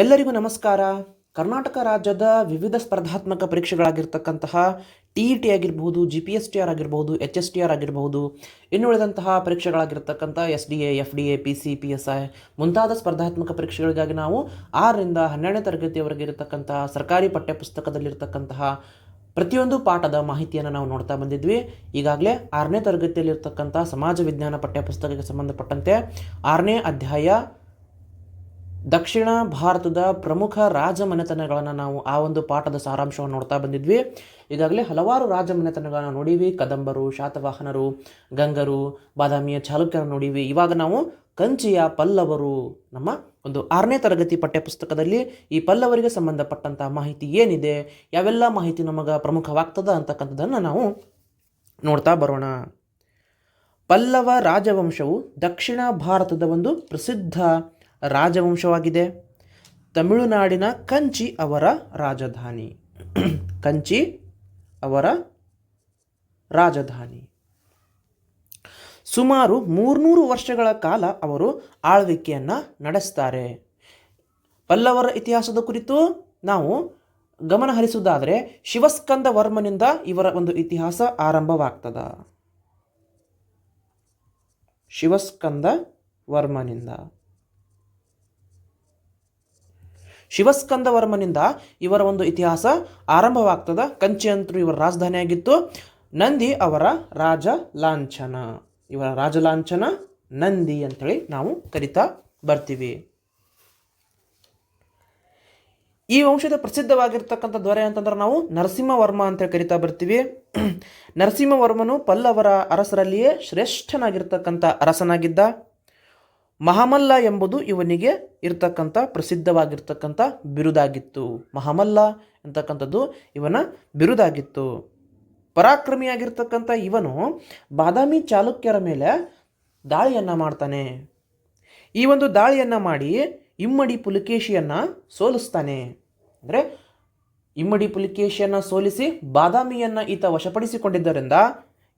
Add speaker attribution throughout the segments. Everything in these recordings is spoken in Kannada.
Speaker 1: ಎಲ್ಲರಿಗೂ ನಮಸ್ಕಾರ. ಕರ್ನಾಟಕ ರಾಜ್ಯದ ವಿವಿಧ ಸ್ಪರ್ಧಾತ್ಮಕ ಪರೀಕ್ಷೆಗಳಾಗಿರ್ತಕ್ಕಂತಹ ಟಿ ಇ ಟಿ ಆಗಿರ್ಬೋದು G P S T R ಆಗಿರ್ಬೋದು ಎಚ್ ಎಸ್ ಟಿ ಆರ್ ಆಗಿರ್ಬೋದು ಇನ್ನುಳಿದಂತಹ ಪರೀಕ್ಷೆಗಳಾಗಿರ್ತಕ್ಕಂಥ S D A F D A P C P S I ಮುಂತಾದ ಸ್ಪರ್ಧಾತ್ಮಕ ಪರೀಕ್ಷೆಗಳಿಗಾಗಿ ನಾವು ಆರರಿಂದ ಹನ್ನೆರಡನೇ ತರಗತಿಯವರೆಗೆ ಇರತಕ್ಕಂತಹ ಸರ್ಕಾರಿ ಪಠ್ಯಪುಸ್ತಕದಲ್ಲಿರ್ತಕ್ಕಂತಹ ಪ್ರತಿಯೊಂದು ಪಾಠದ ಮಾಹಿತಿಯನ್ನು ನಾವು ನೋಡ್ತಾ ಬಂದಿದ್ವಿ. ಈಗಾಗಲೇ ಆರನೇ ತರಗತಿಯಲ್ಲಿರ್ತಕ್ಕಂಥ ಸಮಾಜ ವಿಜ್ಞಾನ ಪಠ್ಯಪುಸ್ತಕಕ್ಕೆ ಸಂಬಂಧಪಟ್ಟಂತೆ ಆರನೇ ಅಧ್ಯಾಯ ದಕ್ಷಿಣ ಭಾರತದ ಪ್ರಮುಖ ರಾಜಮನೆತನಗಳನ್ನು ನಾವು ಆ ಒಂದು ಪಾಠದ ಸಾರಾಂಶವನ್ನು ನೋಡ್ತಾ ಬಂದಿದ್ವಿ. ಈಗಾಗಲೇ ಹಲವಾರು ರಾಜಮನೆತನಗಳನ್ನು ನೋಡೀವಿ. ಕದಂಬರು, ಶಾತವಾಹನರು, ಗಂಗರು, ಬಾದಾಮಿಯ ಚಾಲುಕ್ಯರನ್ನು ನೋಡೀವಿ. ಇವಾಗ ನಾವು ಕಂಚಿಯ ಪಲ್ಲವರು ನಮ್ಮ ಒಂದು ಆರನೇ ತರಗತಿ ಪಠ್ಯಪುಸ್ತಕದಲ್ಲಿ ಈ ಪಲ್ಲವರಿಗೆ ಸಂಬಂಧಪಟ್ಟಂಥ ಮಾಹಿತಿ ಏನಿದೆ, ಯಾವೆಲ್ಲ ಮಾಹಿತಿ ನಮಗೆ ಪ್ರಮುಖವಾಗ್ತದ ಅಂತಕ್ಕಂಥದ್ದನ್ನು ನಾವು ನೋಡ್ತಾ ಬರೋಣ. ಪಲ್ಲವ ರಾಜವಂಶವು ದಕ್ಷಿಣ ಭಾರತದ ಒಂದು ಪ್ರಸಿದ್ಧ ರಾಜವಂಶವಾಗಿದೆ. ತಮಿಳುನಾಡಿನ ಕಂಚಿ ಅವರ ರಾಜಧಾನಿ. ಕಂಚಿ ಅವರ ರಾಜಧಾನಿ. ಸುಮಾರು ಮೂರ್ನೂರು ವರ್ಷಗಳ ಕಾಲ ಅವರು ಆಳ್ವಿಕೆಯನ್ನು ನಡೆಸ್ತಾರೆ. ಪಲ್ಲವರ ಇತಿಹಾಸದ ಕುರಿತು ನಾವು ಗಮನ ಹರಿಸುವುದಾದರೆ ಶಿವಸ್ಕಂದ ವರ್ಮನಿಂದ ಇವರ ಒಂದು ಇತಿಹಾಸ ಆರಂಭವಾಗ್ತದ. ಶಿವಸ್ಕಂದ ವರ್ಮನಿಂದ ಶಿವಸ್ಕಂದ ವರ್ಮನಿಂದ ಇವರ ಒಂದು ಇತಿಹಾಸ ಆರಂಭವಾಗ್ತದ. ಕಂಚಿ ಅಂತೂ ಇವರ ರಾಜಧಾನಿಯಾಗಿತ್ತು. ನಂದಿ ಅವರ ರಾಜ ಲಾಂಛನ. ಇವರ ರಾಜ ಲಾಂಛನ ನಂದಿ ಅಂತೇಳಿ ನಾವು ಕರಿತಾ ಬರ್ತೀವಿ. ಈ ವಂಶದ ಪ್ರಸಿದ್ಧವಾಗಿರ್ತಕ್ಕಂಥ ದೊರೆ ಅಂತಂದ್ರೆ ನಾವು ನರಸಿಂಹವರ್ಮ ಅಂತೇಳಿ ಕರಿತಾ ಬರ್ತೀವಿ. ನರಸಿಂಹವರ್ಮನು ಪಲ್ಲವರ ಅರಸರಲ್ಲಿಯೇ ಶ್ರೇಷ್ಠನಾಗಿರ್ತಕ್ಕಂಥ ಅರಸನಾಗಿದ್ದ. ಮಹಾಮಲ್ಲ ಎಂಬುದು ಇವನಿಗೆ ಇರ್ತಕ್ಕಂಥ ಪ್ರಸಿದ್ಧವಾಗಿರ್ತಕ್ಕಂಥ ಬಿರುದಾಗಿತ್ತು. ಮಹಾಮಲ್ಲ ಅಂತಕ್ಕಂಥದ್ದು ಇವನ ಬಿರುದಾಗಿತ್ತು. ಪರಾಕ್ರಮಿಯಾಗಿರ್ತಕ್ಕಂಥ ಇವನು ಬಾದಾಮಿ ಚಾಲುಕ್ಯರ ಮೇಲೆ ದಾಳಿಯನ್ನು ಮಾಡ್ತಾನೆ. ಈ ಒಂದು ದಾಳಿಯನ್ನು ಮಾಡಿ ಇಮ್ಮಡಿ ಪುಲಿಕೇಶಿಯನ್ನು ಸೋಲಿಸ್ತಾನೆ. ಅಂದರೆ ಇಮ್ಮಡಿ ಪುಲಿಕೇಶಿಯನ್ನು ಸೋಲಿಸಿ ಬಾದಾಮಿಯನ್ನು ಈತ ವಶಪಡಿಸಿಕೊಂಡಿದ್ದರಿಂದ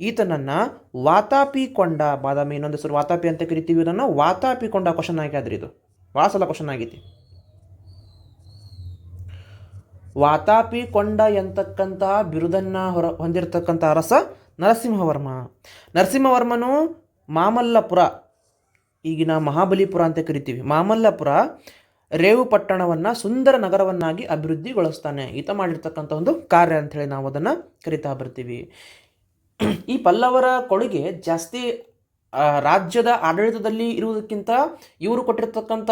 Speaker 1: ಈತನನ್ನು ವಾತಾಪಿಕೊಂಡ ಬಾದಾಮಿ, ಇನ್ನೊಂದು ಹೆಸರು ವಾತಾಪಿ ಅಂತ ಕರಿತೀವಿ ಇದನ್ನು ವಾತಾಪಿಕೊಂಡ ಕ್ವಶನ್ ಆಗ್ಯಾದ್ರಿ ಇದು. ವಾಸಲ ಸಲ ಕ್ವಶನ್ ಆಗೈತಿ ವಾತಾಪಿಕೊಂಡ ಎಂತಕ್ಕಂತಹ ಬಿರುದನ್ನು ಹೊರ ಹೊಂದಿರತಕ್ಕಂಥ ಅರಸ ನರಸಿಂಹವರ್ಮ. ನರಸಿಂಹವರ್ಮನು ಮಾಮಲ್ಲಪುರ, ಈಗಿನ ಮಹಾಬಲಿಪುರ ಅಂತ ಕರಿತೀವಿ. ಮಾಮಲ್ಲಪುರ ರೇವು ಪಟ್ಟಣವನ್ನು ಸುಂದರ ನಗರವನ್ನಾಗಿ ಅಭಿವೃದ್ಧಿಗೊಳಿಸ್ತಾನೆ. ಈತ ಮಾಡಿರ್ತಕ್ಕಂಥ ಒಂದು ಕಾರ್ಯ ಅಂಥೇಳಿ ನಾವು ಅದನ್ನು ಕರಿತಾ ಬರ್ತೀವಿ. ಈ ಪಲ್ಲವರ ಕೊಡುಗೆ ಜಾಸ್ತಿ ರಾಜ್ಯದ ಆಡಳಿತದಲ್ಲಿ ಇರುವುದಕ್ಕಿಂತ ಇವರು ಕೊಟ್ಟಿರ್ತಕ್ಕಂಥ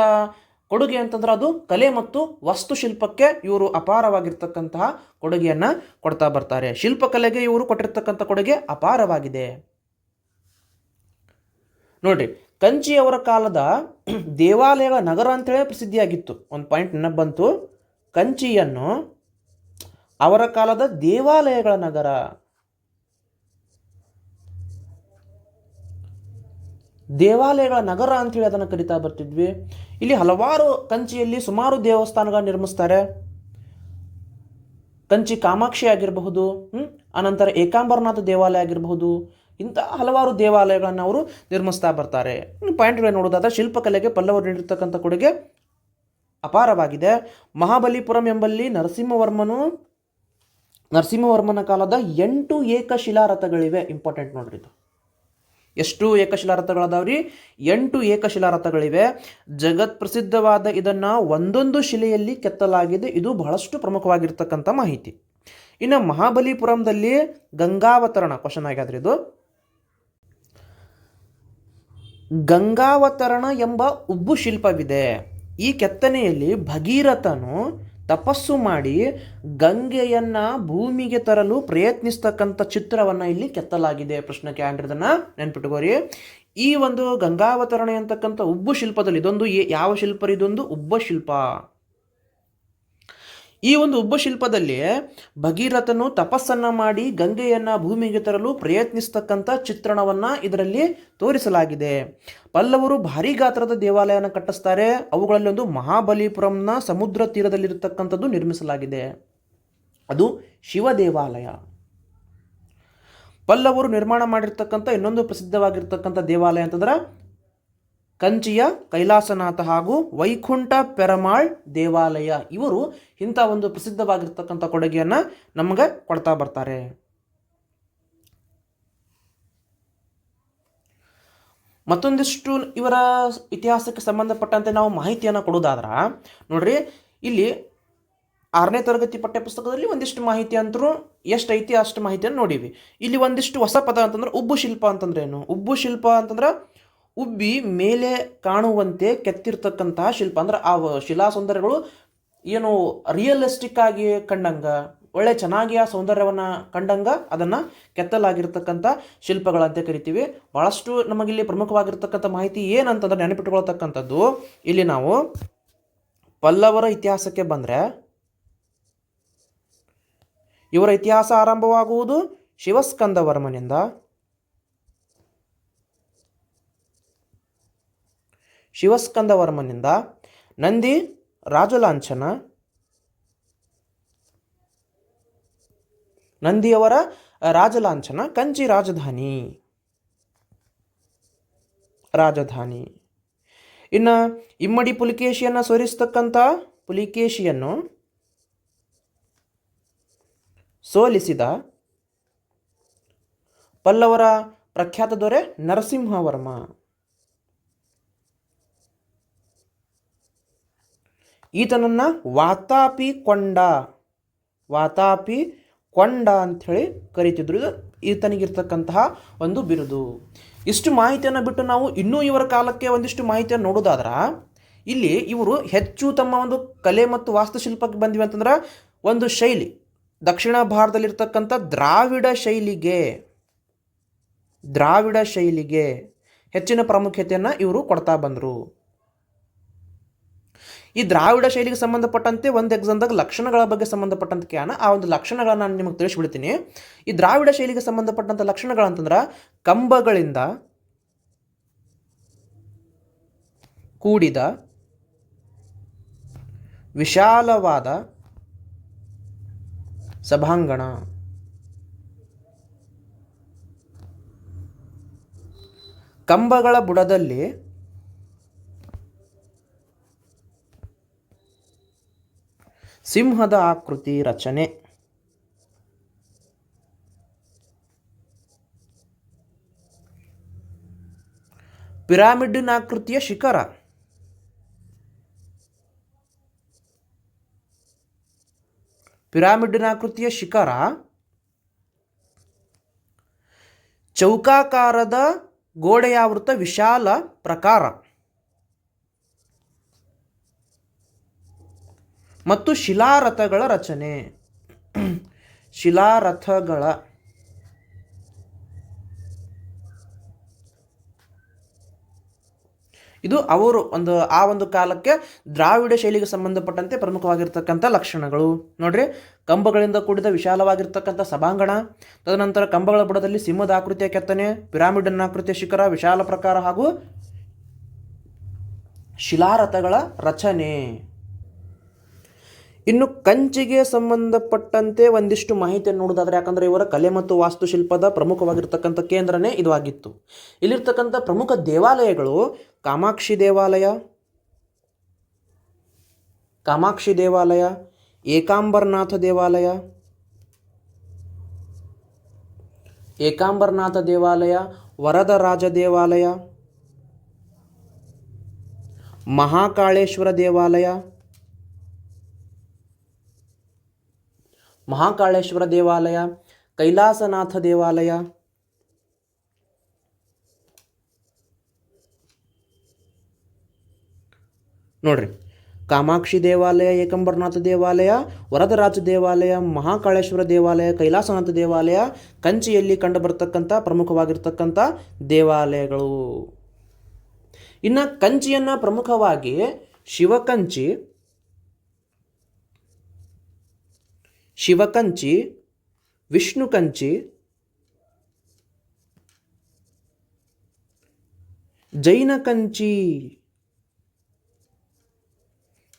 Speaker 1: ಕೊಡುಗೆ ಅಂತಂದ್ರೆ ಅದು ಕಲೆ ಮತ್ತು ವಾಸ್ತುಶಿಲ್ಪಕ್ಕೆ ಇವರು ಅಪಾರವಾಗಿರ್ತಕ್ಕಂತಹ ಕೊಡುಗೆಯನ್ನು ಕೊಡ್ತಾ ಬರ್ತಾರೆ. ಶಿಲ್ಪಕಲೆಗೆ ಇವರು ಕೊಟ್ಟಿರ್ತಕ್ಕಂಥ ಕೊಡುಗೆ ಅಪಾರವಾಗಿದೆ. ನೋಡ್ರಿ, ಕಂಚಿಯವರ ಕಾಲದ ದೇವಾಲಯಗಳ ನಗರ ಅಂತೇಳಿ ಪ್ರಸಿದ್ಧಿಯಾಗಿತ್ತು. ಒಂದು ಪಾಯಿಂಟ್ ನೆನಪು ಬಂತು. ಕಂಚಿಯನ್ನು ಅವರ ಕಾಲದ ದೇವಾಲಯಗಳ ನಗರ. ದೇವಾಲಯಗಳ ನಗರ ಅಂತೇಳಿ ಅದನ್ನು ಕರಿತಾ ಬರ್ತಿದ್ವಿ. ಇಲ್ಲಿ ಹಲವಾರು ಕಂಚಿಯಲ್ಲಿ ಸುಮಾರು ದೇವಸ್ಥಾನಗಳ ನಿರ್ಮಿಸ್ತಾರೆ. ಕಂಚಿ ಕಾಮಾಕ್ಷಿ ಆಗಿರಬಹುದು? ಅನಂತರ ಏಕಾಂಬರನಾಥ ದೇವಾಲಯ ಆಗಿರಬಹುದು, ಇಂಥ ಹಲವಾರು ದೇವಾಲಯಗಳನ್ನು ಅವರು ನಿರ್ಮಿಸ್ತಾ ಬರ್ತಾರೆ. ಪಾಯಿಂಟ್ಗಳು ನೋಡೋದಾದ ಶಿಲ್ಪಕಲೆಗೆ ಪಲ್ಲವರು ನೀಡಿರ್ತಕ್ಕಂಥ ಕೊಡುಗೆ ಅಪಾರವಾಗಿದೆ. ಮಹಾಬಲಿಪುರಂ ಎಂಬಲ್ಲಿ ನರಸಿಂಹವರ್ಮನು, ನರಸಿಂಹವರ್ಮನ ಕಾಲದ ಎಂಟು ಏಕಶಿಲಾರಥಗಳಿವೆ. ಇಂಪಾರ್ಟೆಂಟ್ ನೋಡ್ರಿ ಇದು. ಎಷ್ಟು ಏಕಶಿಲಾರಥಗಳದಾವ್ರಿ? ಎಂಟು ಏಕಶಿಲಾರಥಗಳಿವೆ. ಜಗತ್ ಪ್ರಸಿದ್ಧವಾದ ಇದನ್ನು ಒಂದೊಂದು ಶಿಲೆಯಲ್ಲಿ ಕೆತ್ತಲಾಗಿದೆ. ಇದು ಬಹಳಷ್ಟು ಪ್ರಮುಖವಾಗಿರ್ತಕ್ಕಂಥ ಮಾಹಿತಿ. ಇನ್ನು ಮಹಾಬಲಿಪುರಂದಲ್ಲಿ ಗಂಗಾವತರಣ ಕ್ವಶನ್ ಆಗ್ಯಾದ್ರಿ ಇದು. ಗಂಗಾವತರಣ ಎಂಬ ಉಬ್ಬು ಶಿಲ್ಪವಿದೆ. ಈ ಕೆತ್ತನೆಯಲ್ಲಿ ಭಗೀರಥನು ತಪಸ್ಸು ಮಾಡಿ ಗಂಗೆಯನ್ನ ಭೂಮಿಗೆ ತರಲು ಪ್ರಯತ್ನಿಸ್ತಕ್ಕಂಥ ಚಿತ್ರವನ್ನ ಇಲ್ಲಿ ಕೆತ್ತಲಾಗಿದೆ. ಪ್ರಶ್ನೆ ಕ್ಯಾಂಡ್ರದನ್ನ ನೆನ್ಪಿಟ್ಕೋರಿ. ಈ ಒಂದು ಗಂಗಾವತರಣೆ ಅಂತಕ್ಕಂಥ ಉಬ್ಬು ಶಿಲ್ಪದಲ್ಲಿ ಇದೊಂದು ಯಾವ ಶಿಲ್ಪ ಇದೊಂದು? ಉಬ್ಬ ಶಿಲ್ಪ. ಈ ಒಂದು ಉಬ್ಬ ಶಿಲ್ಪದಲ್ಲಿ ಭಗೀರಥನು ತಪಸ್ಸನ್ನ ಮಾಡಿ ಗಂಗೆಯನ್ನ ಭೂಮಿಗೆ ತರಲು ಪ್ರಯತ್ನಿಸ್ತಕ್ಕಂಥ ಚಿತ್ರಣವನ್ನ ಇದರಲ್ಲಿ ತೋರಿಸಲಾಗಿದೆ. ಪಲ್ಲವರು ಭಾರಿ ಗಾತ್ರದ ದೇವಾಲಯನ ಕಟ್ಟಿಸ್ತಾರೆ. ಅವುಗಳಲ್ಲಿ ಒಂದು ಮಹಾಬಲಿಪುರಂನ ಸಮುದ್ರ ತೀರದಲ್ಲಿರತಕ್ಕಂಥದ್ದು ನಿರ್ಮಿಸಲಾಗಿದೆ. ಅದು ಶಿವ ದೇವಾಲಯ. ಪಲ್ಲವರು ನಿರ್ಮಾಣ ಮಾಡಿರ್ತಕ್ಕಂಥ ಇನ್ನೊಂದು ಪ್ರಸಿದ್ಧವಾಗಿರ್ತಕ್ಕಂಥ ದೇವಾಲಯ ಅಂತಂದ್ರೆ ಕಂಚಿಯ, ಕೈಲಾಸನಾಥ ಹಾಗೂ ವೈಕುಂಠ ಪೆರಮಾಳ್ ದೇವಾಲಯ. ಇವರು ಇಂಥ ಒಂದು ಪ್ರಸಿದ್ಧವಾಗಿರ್ತಕ್ಕಂಥ ಕೊಡುಗೆಯನ್ನು ನಮಗೆ ಕೊಡ್ತಾ ಬರ್ತಾರೆ. ಮತ್ತೊಂದಿಷ್ಟು ಇವರ ಇತಿಹಾಸಕ್ಕೆ ಸಂಬಂಧಪಟ್ಟಂತೆ ನಾವು ಮಾಹಿತಿಯನ್ನು ಕೊಡೋದಾದ್ರೆ ನೋಡ್ರಿ, ಇಲ್ಲಿ ಆರನೇ ತರಗತಿ ಪಠ್ಯಪುಸ್ತಕದಲ್ಲಿ ಒಂದಿಷ್ಟು ಮಾಹಿತಿ ಅಂತರೂ, ಎಷ್ಟು ಐತಿ ಅಷ್ಟು ಮಾಹಿತಿಯನ್ನು ನೋಡೀವಿ. ಇಲ್ಲಿ ಒಂದಿಷ್ಟು ಹೊಸ ಪದ ಅಂತಂದ್ರೆ ಉಬ್ಬು ಶಿಲ್ಪ ಅಂತಂದ್ರೆ ಏನು ಉಬ್ಬು ಶಿಲ್ಪ ಅಂತಂದ್ರೆ ಉಬ್ಬಿ ಮೇಲೆ ಕಾಣುವಂತೆ ಕೆತ್ತಿರ್ತಕ್ಕಂತಹ ಶಿಲ್ಪ. ಅಂದ್ರೆ ಆ ಶಿಲಾ ಸೌಂದರ್ಯಗಳು ಏನು ರಿಯಲಿಸ್ಟಿಕ್ ಆಗಿ ಕಂಡಂಗ, ಒಳ್ಳೆ ಚೆನ್ನಾಗಿ ಆ ಸೌಂದರ್ಯವನ್ನು ಕಂಡಂಗ ಅದನ್ನು ಕೆತ್ತಲಾಗಿರ್ತಕ್ಕಂಥ ಶಿಲ್ಪಗಳಂತೆ ಕರಿತೀವಿ. ಭಾಳಷ್ಟು ನಮಗಿಲ್ಲಿ ಪ್ರಮುಖವಾಗಿರ್ತಕ್ಕಂಥ ಮಾಹಿತಿ ಏನಂತಂದ್ರೆ ನೆನಪಿಟ್ಕೊಳ್ತಕ್ಕಂಥದ್ದು, ಇಲ್ಲಿ ನಾವು ಪಲ್ಲವರ ಇತಿಹಾಸಕ್ಕೆ ಬಂದರೆ ಇವರ ಇತಿಹಾಸ ಆರಂಭವಾಗುವುದು ಶಿವಸ್ಕಂದವರ್ಮನಿಂದ. ಶಿವಸ್ಕಂದವರ್ಮನಿಂದ ನಂದಿ ರಾಜಲಾಂಛನ ನಂದಿಯವರ ರಾಜಲಾಂಛನ ಕಂಚಿ ರಾಜಧಾನಿ. ರಾಜಧಾನಿ. ಇನ್ನು ಇಮ್ಮಡಿ ಪುಲಿಕೇಶಿಯನ್ನು ಸೋರಿಸ್ತಕ್ಕಂಥ ಪುಲಿಕೇಶಿಯನ್ನು ಸೋಲಿಸಿದ ಪಲ್ಲವರ ಪ್ರಖ್ಯಾತ ದೊರೆ ನರಸಿಂಹವರ್ಮ. ಈತನನ್ನ ವಾತಾಪಿ ಕೊಂಡ. ವಾತಾಪಿ ಕೊಂಡ ಅಂಥೇಳಿ ಕರೀತಿದ್ರು. ಇದು ಈತನಿಗಿರ್ತಕ್ಕಂತಹ ಒಂದು ಬಿರುದು. ಇಷ್ಟು ಮಾಹಿತಿಯನ್ನು ಬಿಟ್ಟು ನಾವು ಇನ್ನೂ ಇವರ ಕಾಲಕ್ಕೆ ಒಂದಿಷ್ಟು ಮಾಹಿತಿಯನ್ನು ನೋಡೋದಾದ್ರೆ, ಇಲ್ಲಿ ಇವರು ಹೆಚ್ಚು ತಮ್ಮ ಒಂದು ಕಲೆ ಮತ್ತು ವಾಸ್ತುಶಿಲ್ಪಕ್ಕೆ ಬಂದಿವೆ ಅಂತಂದ್ರೆ ಒಂದು ಶೈಲಿ. ದಕ್ಷಿಣ ಭಾರತದಲ್ಲಿರ್ತಕ್ಕಂಥ ದ್ರಾವಿಡ ಶೈಲಿಗೆ. ದ್ರಾವಿಡ ಶೈಲಿಗೆ ಹೆಚ್ಚಿನ ಪ್ರಾಮುಖ್ಯತೆಯನ್ನು ಇವರು ಕೊಡ್ತಾ ಬಂದರು. ಈ ದ್ರಾವಿಡ ಶೈಲಿಗೆ ಸಂಬಂಧಪಟ್ಟಂತೆ ಒಂದು ಎಕ್ಸಾಮ್ದಾಗ ಲಕ್ಷಣಗಳ ಬಗ್ಗೆ ಸಂಬಂಧಪಟ್ಟಂತೆ ಆ ಒಂದು ಲಕ್ಷಣಗಳನ್ನು ನಾನು ನಿಮಗೆ ತಿಳಿಸ್ಬಿಡ್ತೀನಿ. ಈ ದ್ರಾವಿಡ ಶೈಲಿಗೆ ಸಂಬಂಧಪಟ್ಟಂಥ ಲಕ್ಷಣಗಳಂತಂದ್ರೆ ಕಂಬಗಳಿಂದ ಕೂಡಿದ ವಿಶಾಲವಾದ ಸಭಾಂಗಣ. ಕಂಬಗಳ ಬುಡದಲ್ಲಿ ಸಿಂಹದ ಆಕೃತಿ ರಚನೆ. ಪಿರಾಮಿಡ್ನ ಆಕೃತಿಯ ಶಿಖರ. ಪಿರಾಮಿಡ್ನ ಆಕೃತಿಯ ಶಿಖರ. ಚೌಕಾಕಾರದ ಗೋಡೆಯಾವೃತ ವಿಶಾಲ ಪ್ರಕಾರ. ಮತ್ತು ಶಿಲಾರಥಗಳ ರಚನೆ. ಶಿಲಾರಥಗಳ ಇದು ಅವರು ಒಂದು, ಆ ಒಂದು ಕಾಲಕ್ಕೆ ದ್ರಾವಿಡ ಶೈಲಿಗೆ ಸಂಬಂಧಪಟ್ಟಂತೆ ಪ್ರಮುಖವಾಗಿರ್ತಕ್ಕಂಥ ಲಕ್ಷಣಗಳು. ನೋಡ್ರಿ, ಕಂಬಗಳಿಂದ ಕೂಡಿದ ವಿಶಾಲವಾಗಿರ್ತಕ್ಕಂಥ ಸಭಾಂಗಣ, ತದನಂತರ ಕಂಬಗಳ ಬುಡದಲ್ಲಿ ಸಿಂಹದ ಆಕೃತಿಯ ಕೆತ್ತನೆ, ಪಿರಾಮಿಡನ್ ಆಕೃತಿಯ ಶಿಖರ, ವಿಶಾಲ ಪ್ರಕಾರ ಹಾಗೂ ಶಿಲಾರಥಗಳ ರಚನೆ. ಇನ್ನು ಕಂಚಿಗೆ ಸಂಬಂಧಪಟ್ಟಂತೆ ಒಂದಿಷ್ಟು ಮಾಹಿತಿಯನ್ನು ನೋಡೋದಾದ್ರೆ ಯಾಕಂದರೆ ಇವರ ಕಲೆ ಮತ್ತು ವಾಸ್ತುಶಿಲ್ಪದ ಪ್ರಮುಖವಾಗಿರ್ತಕ್ಕಂಥ ಕೇಂದ್ರನೇ ಇದು ಆಗಿತ್ತು. ಇಲ್ಲಿರ್ತಕ್ಕಂಥ ಪ್ರಮುಖ ದೇವಾಲಯಗಳು ಕಾಮಾಕ್ಷಿ ದೇವಾಲಯ ಕಾಮಾಕ್ಷಿ ದೇವಾಲಯ, ಏಕಾಂಬರನಾಥ ದೇವಾಲಯ ಏಕಾಂಬರನಾಥ ದೇವಾಲಯ, ವರದರಾಜ ದೇವಾಲಯ, ಮಹಾಕಾಳೇಶ್ವರ ದೇವಾಲಯ ಮಹಾಕಾಳೇಶ್ವರ ದೇವಾಲಯ, ಕೈಲಾಸನಾಥ ದೇವಾಲಯ. ನೋಡ್ರಿ, ಕಾಮಾಕ್ಷಿ ದೇವಾಲಯ, ಏಕಂಬರನಾಥ ದೇವಾಲಯ, ವರದರಾಜ ದೇವಾಲಯ, ಮಹಾಕಾಳೇಶ್ವರ ದೇವಾಲಯ, ಕೈಲಾಸನಾಥ ದೇವಾಲಯ, ಕಂಚಿಯಲ್ಲಿ ಕಂಡುಬರ್ತಕ್ಕಂಥ ಪ್ರಮುಖವಾಗಿರ್ತಕ್ಕಂಥ ದೇವಾಲಯಗಳು. ಇನ್ನು ಕಂಚಿಯನ್ನು ಪ್ರಮುಖವಾಗಿ ಶಿವಕಂಚಿ ಶಿವಕಂಚಿ, ವಿಷ್ಣು ಕಂಚಿ, ಜೈನ ಕಂಚಿ.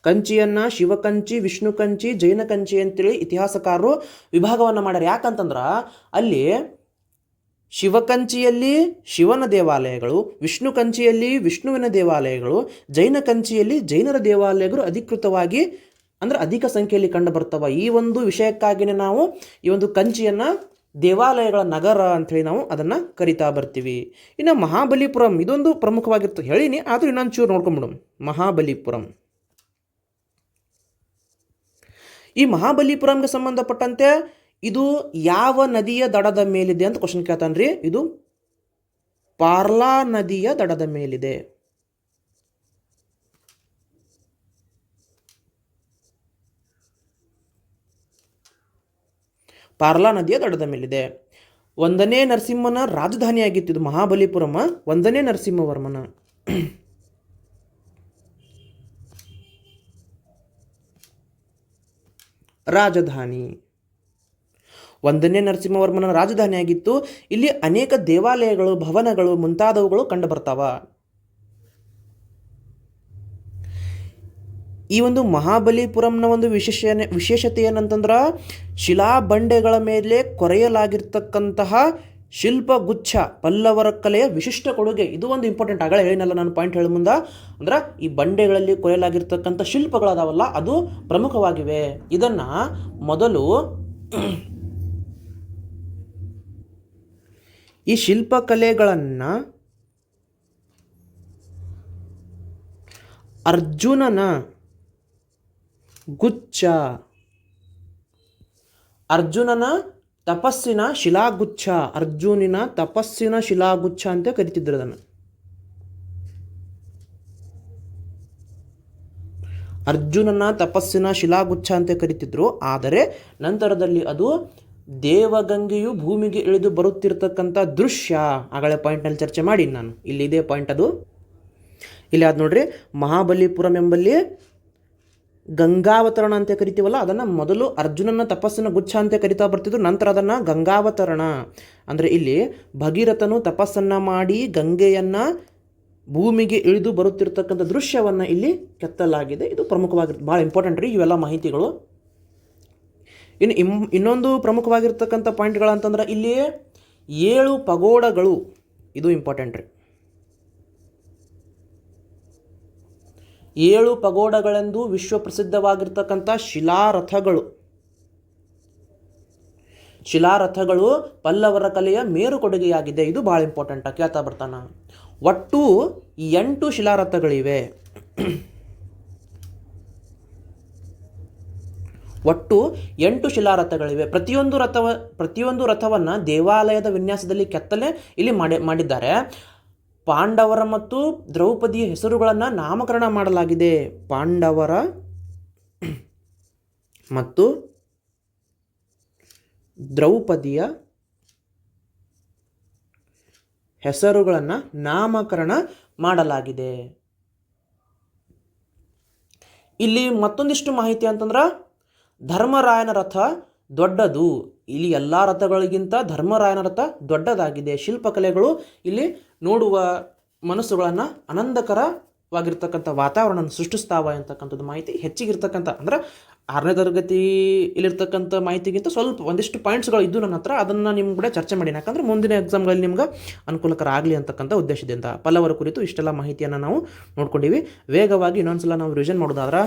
Speaker 1: ಕಂಚಿಯನ್ನ ಶಿವಕಂಚಿ, ವಿಷ್ಣು ಕಂಚಿ, ಜೈನ ಕಂಚಿ ಅಂತೇಳಿ ಇತಿಹಾಸಕಾರರು ವಿಭಾಗವನ್ನು ಮಾಡ್ಯಾರ. ಯಾಕಂತಂದ್ರೆ ಅಲ್ಲಿ ಶಿವಕಂಚಿಯಲ್ಲಿ ಶಿವನ ದೇವಾಲಯಗಳು, ವಿಷ್ಣು ಕಂಚಿಯಲ್ಲಿ ವಿಷ್ಣುವಿನ ದೇವಾಲಯಗಳು, ಜೈನ ಕಂಚಿಯಲ್ಲಿ ಜೈನರ ದೇವಾಲಯಗಳು ಅಧಿಕೃತವಾಗಿ ಅಂದ್ರೆ ಅಧಿಕ ಸಂಖ್ಯೆಯಲ್ಲಿ ಕಂಡು ಬರ್ತವ. ಈ ಒಂದು ವಿಷಯಕ್ಕಾಗಿಯೇ ನಾವು ಈ ಒಂದು ಕಂಚಿಯನ್ನು ದೇವಾಲಯಗಳ ನಗರ ಅಂಥೇಳಿ ನಾವು ಅದನ್ನು ಕರಿತಾ ಬರ್ತೀವಿ. ಇನ್ನು ಮಹಾಬಲಿಪುರಂ ಇದೊಂದು ಪ್ರಮುಖವಾಗಿರ್ತದೆ ಹೇಳಿನಿ, ಆದರೂ ಇನ್ನೊಂದು ಚೂರು ನೋಡ್ಕೊಂಬಿಡು. ಮಹಾಬಲಿಪುರಂ. ಈ ಮಹಾಬಲಿಪುರಂಗೆ ಸಂಬಂಧಪಟ್ಟಂತೆ ಇದು ಯಾವ ನದಿಯ ದಡದ ಮೇಲಿದೆ ಅಂತ ಕ್ವಶನ್ ಕೇಳ್ತಾನ್ರಿ. ಇದು ಪಾರ್ಲಾ ನದಿಯ ದಡದ ಮೇಲಿದೆ. ಪಾರ್ಲಾ ನದಿಯ ದಡದ ಮೇಲಿದೆ. ಒಂದನೇ ನರಸಿಂಹನ ರಾಜಧಾನಿಯಾಗಿತ್ತು ಇದು ಮಹಾಬಲಿಪುರಮ ಒಂದನೇ ನರಸಿಂಹವರ್ಮನ. ರಾಜಧಾನಿ. ಒಂದನೇ ನರಸಿಂಹವರ್ಮನ ರಾಜಧಾನಿಯಾಗಿತ್ತು. ಇಲ್ಲಿ ಅನೇಕ ದೇವಾಲಯಗಳು, ಭವನಗಳು ಮುಂತಾದವುಗಳು ಕಂಡು ಬರ್ತಾವ. ಈ ಒಂದು ಮಹಾಬಲಿಪುರಂನ ಒಂದು ವಿಶೇಷ ವಿಶೇಷತೆ ಏನಂತಂದ್ರೆ ಶಿಲಾ ಬಂಡೆಗಳ ಮೇಲೆ ಕೊರೆಯಲಾಗಿರ್ತಕ್ಕಂತಹ ಶಿಲ್ಪಗುಚ್ಛ, ಪಲ್ಲವರ ಕಲೆಯ ವಿಶಿಷ್ಟ ಕೊಡುಗೆ. ಇದು ಒಂದು ಇಂಪಾರ್ಟೆಂಟ್ ಆಗಲೇ ಹೇಳಿನಲ್ಲ ನಾನು ಪಾಯಿಂಟ್ ಹೇಳ ಮುಂದೆ. ಅಂದ್ರೆ ಈ ಬಂಡೆಗಳಲ್ಲಿ ಕೊರೆಯಲಾಗಿರ್ತಕ್ಕಂಥ ಶಿಲ್ಪಗಳದಾವಲ್ಲ, ಅದು ಪ್ರಮುಖವಾಗಿವೆ. ಇದನ್ನ ಮೊದಲು ಈ ಶಿಲ್ಪಕಲೆಗಳನ್ನು ಅರ್ಜುನನ ಗುಚ್ಛ. ಅರ್ಜುನನ ತಪಸ್ಸಿನ ಶಿಲಾಗುಚ್ಛ. ಅರ್ಜುನಿನ ತಪಸ್ಸಿನ ಶಿಲಾಗುಚ್ಛ ಅಂತ ಕರಿತಿದ್ರು ಅದನ್ನು. ಅರ್ಜುನನ ತಪಸ್ಸಿನ ಶಿಲಾಗುಚ್ಛ ಅಂತ ಕರಿತಿದ್ರು. ಆದರೆ ನಂತರದಲ್ಲಿ ಅದು ದೇವಗಂಗೆಯು ಭೂಮಿಗೆ ಇಳಿದು ಬರುತ್ತಿರತಕ್ಕಂಥ ದೃಶ್ಯ. ಆಗಲೇ ಪಾಯಿಂಟ್ನಲ್ಲಿ ಚರ್ಚೆ ಮಾಡಿ ನಾನು. ಇಲ್ಲಿ ಇದೇ ಪಾಯಿಂಟ್ ಅದು. ಇಲ್ಲಿ ಅದು ನೋಡ್ರಿ, ಮಹಾಬಲಿಪುರಂ ಎಂಬಲ್ಲಿ ಗಂಗಾವತರಣ ಅಂತ ಕರಿತೀವಲ್ಲ, ಅದನ್ನು ಮೊದಲು ಅರ್ಜುನನ ತಪಸ್ಸಿನ ಗುಚ್ಛ ಅಂತ ಕರಿತಾ ಬರ್ತಿದ್ರು, ನಂತರ ಅದನ್ನು ಗಂಗಾವತರಣ. ಅಂದರೆ ಇಲ್ಲಿ ಭಗೀರಥನು ತಪಸ್ಸನ್ನು ಮಾಡಿ ಗಂಗೆಯನ್ನು ಭೂಮಿಗೆ ಇಳಿದು ಬರುತ್ತಿರತಕ್ಕಂಥ ದೃಶ್ಯವನ್ನು ಇಲ್ಲಿ ಕೆತ್ತಲಾಗಿದೆ. ಇದು ಪ್ರಮುಖವಾಗಿರುತ್ತೆ ಭಾಳ ಇಂಪಾರ್ಟೆಂಟ್ ರೀ ಇವೆಲ್ಲ ಮಾಹಿತಿಗಳು. ಇನ್ನು ಇಮ್ ಇನ್ನೊಂದು ಪ್ರಮುಖವಾಗಿರ್ತಕ್ಕಂಥ ಪಾಯಿಂಟ್ಗಳಂತಂದ್ರೆ ಇಲ್ಲಿ ಏಳು ಪಗೋಡಗಳು, ಇದು ಇಂಪಾರ್ಟೆಂಟ್ ರೀ. ಏಳು ಪಗೋಡಗಳೆಂದು ವಿಶ್ವಪ್ರಸಿದ್ಧವಾಗಿರ್ತಕ್ಕಂಥ ಶಿಲಾರಥಗಳು. ಶಿಲಾರಥಗಳು ಪಲ್ಲವರ ಕಲೆಯ ಮೇರು ಕೊಡುಗೆಯಾಗಿದೆ ಇದು ಭಾಳ ಇಂಪಾರ್ಟೆಂಟ್ ಕೇಳ್ತಾ ಬರ್ತಾನ ಒಟ್ಟು ಎಂಟು ಶಿಲಾರಥಗಳಿವೆ. ಒಟ್ಟು ಎಂಟು ಶಿಲಾರಥಗಳಿವೆ. ಪ್ರತಿಯೊಂದು ರಥವ, ಪ್ರತಿಯೊಂದು ರಥವನ್ನು ದೇವಾಲಯದ ವಿನ್ಯಾಸದಲ್ಲಿ ಕೆತ್ತಲೆ ಇಲ್ಲಿ ಮಾಡಿ, ಮಾಡಿದ್ದಾರೆ. ಪಾಂಡವರ ಮತ್ತು ದ್ರೌಪದಿಯ ಹೆಸರುಗಳನ್ನು ನಾಮಕರಣ ಮಾಡಲಾಗಿದೆ. ಪಾಂಡವರ ಮತ್ತು ದ್ರೌಪದಿಯ ಹೆಸರುಗಳನ್ನು ನಾಮಕರಣ ಮಾಡಲಾಗಿದೆ. ಇಲ್ಲಿ ಮತ್ತೊಂದಿಷ್ಟು ಮಾಹಿತಿ ಅಂತಂದ್ರೆ ಧರ್ಮರಾಯನ ರಥ ದೊಡ್ಡದು. ಇಲ್ಲಿ ಎಲ್ಲ ರಥಗಳಿಗಿಂತ ಧರ್ಮರಾಯನ ರಥ ದೊಡ್ಡದಾಗಿದೆ. ಶಿಲ್ಪಕಲೆಗಳು ಇಲ್ಲಿ ನೋಡುವ ಮನಸ್ಸುಗಳನ್ನು ಆನಂದಕರವಾಗಿರ್ತಕ್ಕಂಥ ವಾತಾವರಣವನ್ನು ಸೃಷ್ಟಿಸ್ತಾವ ಅಂತಕ್ಕಂಥದ್ದು ಮಾಹಿತಿ ಹೆಚ್ಚಿಗಿರ್ತಕ್ಕಂಥ ಅಂದ್ರೆ ಆರನೇ ತರಗತಿ ಇಲ್ಲಿರ್ತಕ್ಕಂಥ ಮಾಹಿತಿಗಿಂತ ಸ್ವಲ್ಪ ಒಂದಿಷ್ಟು ಪಾಯಿಂಟ್ಸ್ಗಳು ಇದ್ದು ನನ್ನ ಹತ್ರ, ಅದನ್ನು ನಿಮ್ಮ ಕೂಡ ಚರ್ಚೆ ಮಾಡಿ ಯಾಕಂದ್ರೆ ಮುಂದಿನ ಎಕ್ಸಾಮ್ಗಳಲ್ಲಿ ನಿಮ್ಗೆ ಅನುಕೂಲಕರ ಆಗಲಿ ಅಂತಕ್ಕಂಥ ಉದ್ದೇಶದಿಂದ. ಪಲ್ಲವರ ಕುರಿತು ಇಷ್ಟೆಲ್ಲ ಮಾಹಿತಿಯನ್ನು ನಾವು ನೋಡ್ಕೊಂಡಿವಿ. ವೇಗವಾಗಿ ಇನ್ನೊಂದ್ಸಲ ನಾವು ರಿವಿಷನ್ ಮಾಡೋದಾದ್ರೆ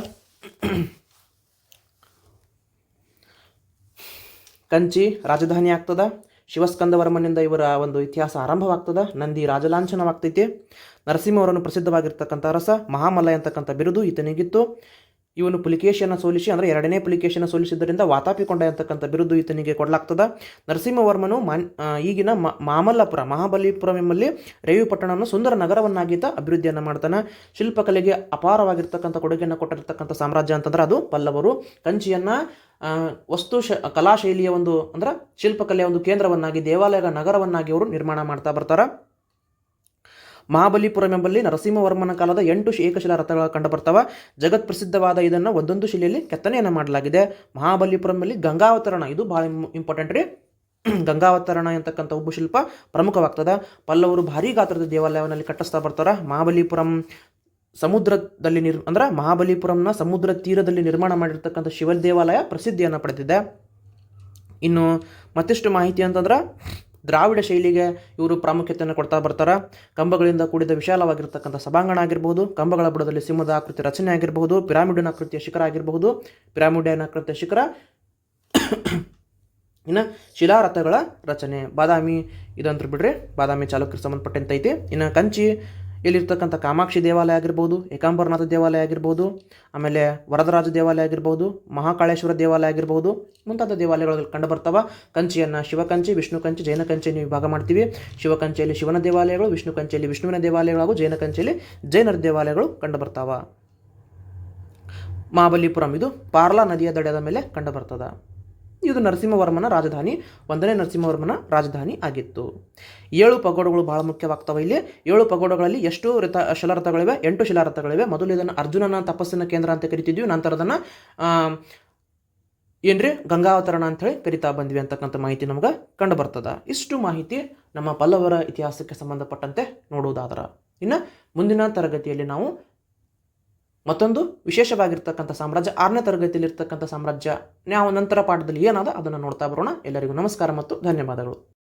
Speaker 1: ಕಂಚಿ ರಾಜಧಾನಿ ಆಗ್ತದ. ಶಿವಸ್ಕಂದವರ್ಮನಿಂದ ಇವರ ಒಂದು ಇತಿಹಾಸ ಆರಂಭವಾಗ್ತದ. ನಂದಿ ರಾಜಲಾಂಛನವಾಗ್ತೈತಿ. ನರಸಿಂಹವರನ್ನು ಪ್ರಸಿದ್ಧವಾಗಿರ್ತಕ್ಕಂಥ ರಸ, ಮಹಾಮಲಯ ಅಂತಕ್ಕಂಥ ಬಿರುದು ಈತನಿಗಿತ್ತು. ಇವನು ಪುಲಿಕೇಶಿಯನ್ನು ಸೋಲಿಸಿ, ಅಂದರೆ ಎರಡನೇ ಪುಲಿಕೇಶಿಯನ್ನು ಸೋಲಿಸಿದ್ದರಿಂದ ವಾತಾಪಿಕೊಂಡ ಅಂತಕ್ಕಂಥ ಬಿರುದು ಈತನಿಗೆ ಕೊಡಲಾಗ್ತದೆ. ನರಸಿಂಹವರ್ಮನು ಮಾನ್ ಈಗಿನ ಮಾಮಲ್ಲಪುರ, ಮಹಾಬಲಿಪುರಂ ಎಂಬಲ್ಲಿ ರೇವಿಪಟ್ಟಣವನ್ನು ಸುಂದರ ನಗರವನ್ನಾಗಿದ್ದ ಅಭಿವೃದ್ಧಿಯನ್ನು ಮಾಡ್ತಾನೆ. ಶಿಲ್ಪಕಲೆಗೆ ಅಪಾರವಾಗಿರ್ತಕ್ಕಂಥ ಕೊಡುಗೆಯನ್ನು ಕೊಟ್ಟಿರ್ತಕ್ಕಂಥ ಸಾಮ್ರಾಜ್ಯ ಅಂತಂದ್ರೆ ಅದು ಪಲ್ಲವರು. ಕಂಚಿಯನ್ನು ವಸ್ತು ಶ ಕಲಾಶೈಲಿಯ ಒಂದು, ಅಂದ್ರೆ ಶಿಲ್ಪಕಲೆಯ ಒಂದು ಕೇಂದ್ರವನ್ನಾಗಿ, ದೇವಾಲಯದ ನಗರವನ್ನಾಗಿ ಅವರು ನಿರ್ಮಾಣ ಮಾಡ್ತಾ ಬರ್ತಾರೆ. ಮಹಾಬಲಿಪುರಂ ಎಂಬಲ್ಲಿ ನರಸಿಂಹವರ್ಮನ ಕಾಲದ ಎಂಟು ಏಕಶಿಲಾ ರಥಗಳು ಕಂಡುಬರ್ತವೆ. ಜಗತ್ ಪ್ರಸಿದ್ಧವಾದ ಇದನ್ನು ಒಂದೊಂದು ಶಿಲೆಯಲ್ಲಿ ಕೆತ್ತನೆಯನ್ನು ಮಾಡಲಾಗಿದೆ. ಮಹಾಬಲಿಪುರಂನಲ್ಲಿ ಗಂಗಾವತರಣ, ಇದು ಭಾಳ ಇಂಪಾರ್ಟೆಂಟ್ ರೀ. ಗಂಗಾವತರಣ ಅಂತಕ್ಕಂಥ ಒಬ್ಬ ಶಿಲ್ಪ ಪ್ರಮುಖವಾಗ್ತದೆ. ಪಲ್ಲವರು ಭಾರಿ ಗಾತ್ರದ ದೇವಾಲಯವನ್ನಲ್ಲಿ ಕಟ್ಟಿಸ್ತಾ ಬರ್ತಾರೆ. ಮಹಾಬಲಿಪುರಂ ಸಮುದ್ರದಲ್ಲಿ ನಿರ್, ಅಂದ್ರೆ ಮಹಾಬಲಿಪುರಂನ ಸಮುದ್ರ ತೀರದಲ್ಲಿ ನಿರ್ಮಾಣ ಮಾಡಿರ್ತಕ್ಕಂಥ ಶಿವ ದೇವಾಲಯ ಪ್ರಸಿದ್ಧಿಯನ್ನು ಪಡೆದಿದೆ. ಇನ್ನು ಮತ್ತಿಷ್ಟು ಮಾಹಿತಿ ಅಂತಂದ್ರೆ ದ್ರಾವಿಡ ಶೈಲಿಗೆ ಇವರು ಪ್ರಾಮುಖ್ಯತೆಯನ್ನು ಕೊಡ್ತಾ ಬರ್ತಾರೆ. ಕಂಬಗಳಿಂದ ಕೂಡಿದ ವಿಶಾಲವಾಗಿರ್ತಕ್ಕಂಥ ಸಭಾಂಗಣ ಆಗಿರಬಹುದು, ಕಂಬಗಳ ಬುಡದಲ್ಲಿ ಸಿಂಹದ ಆಕೃತಿ ರಚನೆ ಆಗಿರಬಹುದು, ಪಿರಾಮಿಡಿನ ಆಕೃತಿಯ ಶಿಖರ ಆಗಿರಬಹುದು. ಪಿರಾಮಿಡಿನ ಆಕೃತಿಯ ಶಿಖರ ಇನ್ನು ಶಿಲಾರಥಗಳ ರಚನೆ. ಬಾದಾಮಿ, ಇದಂತ್ರ ಬಿಡ್ರಿ, ಬಾದಾಮಿ ಚಾಲುಕ್ಯರಿಗೆ ಸಂಬಂಧಪಟ್ಟಂತೈತಿ. ಇನ್ನು ಕಂಚಿ ಇಲ್ಲಿರ್ತಕ್ಕಂಥ ಕಾಮಾಕ್ಷಿ ದೇವಾಲಯ ಆಗಿರ್ಬೋದು, ಏಕಾಂಬರನಾಥ ದೇವಾಲಯ ಆಗಿರ್ಬೋದು, ಆಮೇಲೆ ವರದರಾಜ ದೇವಾಲಯ ಆಗಿರ್ಬೋದು, ಮಹಾಕಾಳೇಶ್ವರ ದೇವಾಲಯ ಆಗಿರ್ಬೋದು, ಮುಂತಾದ ದೇವಾಲಯಗಳು ಕಂಡು ಬರ್ತಾವ ಕಂಚಿಯನ್ನು ಶಿವಕಂಚಿ ವಿಷ್ಣು ಕಂಚಿ ಜೈನ ಕಂಚಿಯನ್ನು ವಿಭಾಗ ಮಾಡ್ತೀವಿ. ಶಿವಕಂಚಿಯಲ್ಲಿ ಶಿವನ ದೇವಾಲಯಗಳು ವಿಷ್ಣು ಕಂಚಿಯಲ್ಲಿ ವಿಷ್ಣುವಿನ ದೇವಾಲಯಗಳು ಹಾಗೂ ಜೈನ ಕಂಚಿಯಲ್ಲಿ ಜೈನರ ದೇವಾಲಯಗಳು ಕಂಡು ಬರ್ತಾವ ಮಹಾಬಲಿಪುರಂ ಇದು ಪಾರ್ಲಾ ನದಿಯ ದಡದ ಮೇಲೆ ಕಂಡು ಬರ್ತದ ಇದು ನರಸಿಂಹವರ್ಮನ ರಾಜಧಾನಿ, ಒಂದನೇ ನರಸಿಂಹವರ್ಮನ ರಾಜಧಾನಿ ಆಗಿತ್ತು. ಏಳು ಪಗೋಡಗಳು ಬಹಳ ಮುಖ್ಯವಾಗ್ತವೆ ಇಲ್ಲಿ. ಏಳು ಪಗೋಡಗಳಲ್ಲಿ ಎಷ್ಟು ರಥ, ಶಿಲಾರಥಗಳಿವೆ, ಎಂಟು ಶಿಲಾರಥಗಳಿವೆ. ಮೊದಲು ಇದನ್ನು ಅರ್ಜುನನ ತಪಸ್ಸಿನ ಕೇಂದ್ರ ಅಂತ ಕರಿತಿದ್ವಿ. ನಂತರ ಅದನ್ನು ಏನ್ರಿ? ಗಂಗಾವತರಣ ಹೇಳಿ ಕರಿತಾ ಬಂದ್ವಿ ಅಂತಕ್ಕಂಥ ಮಾಹಿತಿ ನಮ್ಗೆ ಕಂಡು ಬರ್ತದ ಇಷ್ಟು ಮಾಹಿತಿ ನಮ್ಮ ಪಲ್ಲವರ ಇತಿಹಾಸಕ್ಕೆ ಸಂಬಂಧಪಟ್ಟಂತೆ ನೋಡುವುದಾದ್ರೆ ಇನ್ನು ಮುಂದಿನ ತರಗತಿಯಲ್ಲಿ ನಾವು ಮತ್ತೊಂದು ವಿಶೇಷವಾಗಿರ್ತಕ್ಕಂಥ ಸಾಮ್ರಾಜ್ಯ, ಆರನೇ ತರಗತಿಯಲ್ಲಿರ್ತಕ್ಕಂಥ ಸಾಮ್ರಾಜ್ಯ. ನಾವು ನಂತರ ಪಾಠದಲ್ಲಿ ಏನಾದ ಅದನ್ನು ನೋಡ್ತಾ ಬರೋಣ. ಎಲ್ಲರಿಗೂ ನಮಸ್ಕಾರ ಮತ್ತು ಧನ್ಯವಾದಗಳು.